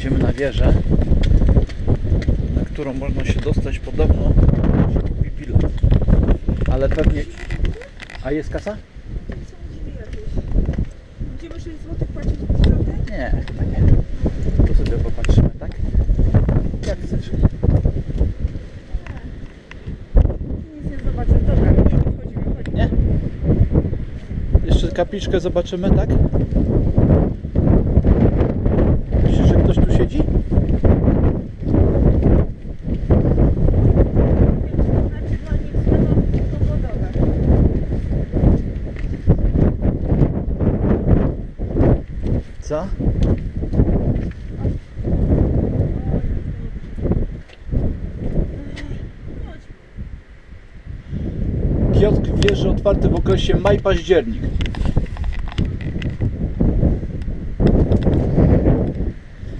Idziemy na wieżę, na którą można się dostać podobno. się kupi bilet. Ale pewnie. A jest kasa? Będziemy 6 zł płacić? Nie, chyba nie. Tu sobie popatrzymy, tak? Jak chcesz. Nic nie zobaczę. Dobra, nie wchodzimy, chodźmy. Nie? Jeszcze kapliczkę zobaczymy, tak? Co? Kiosk wieży otwarty w okresie maj-październik.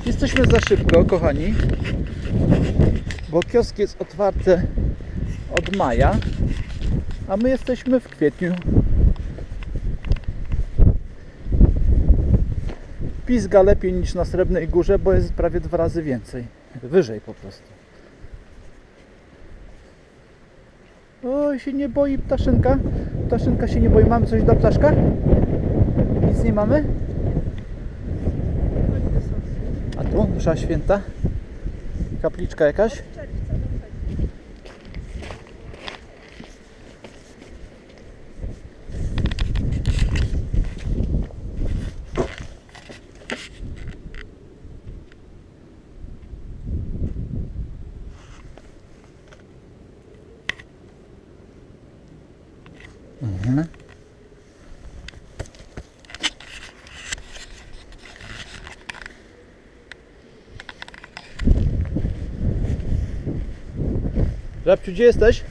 Jesteśmy za szybko, kochani, bo kiosk jest otwarty od maja, a my jesteśmy w kwietniu. Pizga lepiej niż na Srebrnej Górze, bo jest prawie dwa razy więcej. Wyżej po prostu. Oj, się nie boi ptaszynka. Ptaszynka się nie boi. Mamy coś dla ptaszka? Nic nie mamy? A tu msza święta? Kapliczka jakaś? Mhm. Żabciu, gdzie jesteś?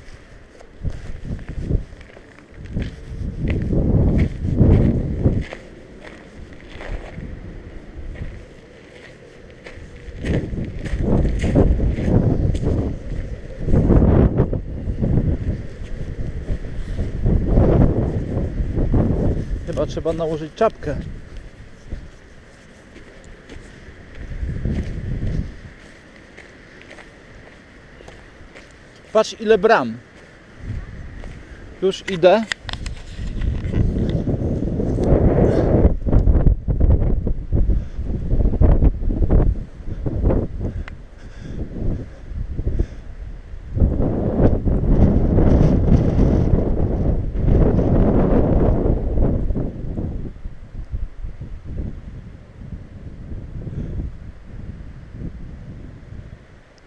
Chyba trzeba nałożyć czapkę. Patrz ile bram. Już idę.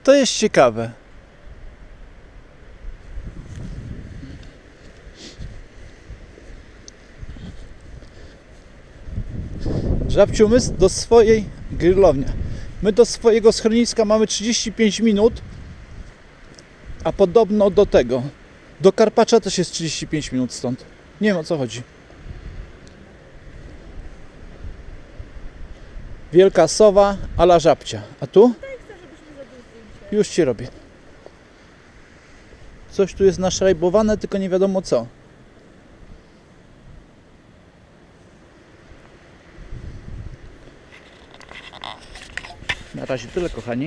To jest ciekawe. Żabciu, my do swojej grillownia. My do swojego schroniska mamy 35 minut, a podobno do tego. Do Karpacza też jest 35 minut stąd. Nie wiem o co chodzi. Wielka sowa ala żabcia. A tu? Już ci robię. Coś tu jest naszrajbowane, tylko nie wiadomo co. Na razie tyle, kochani.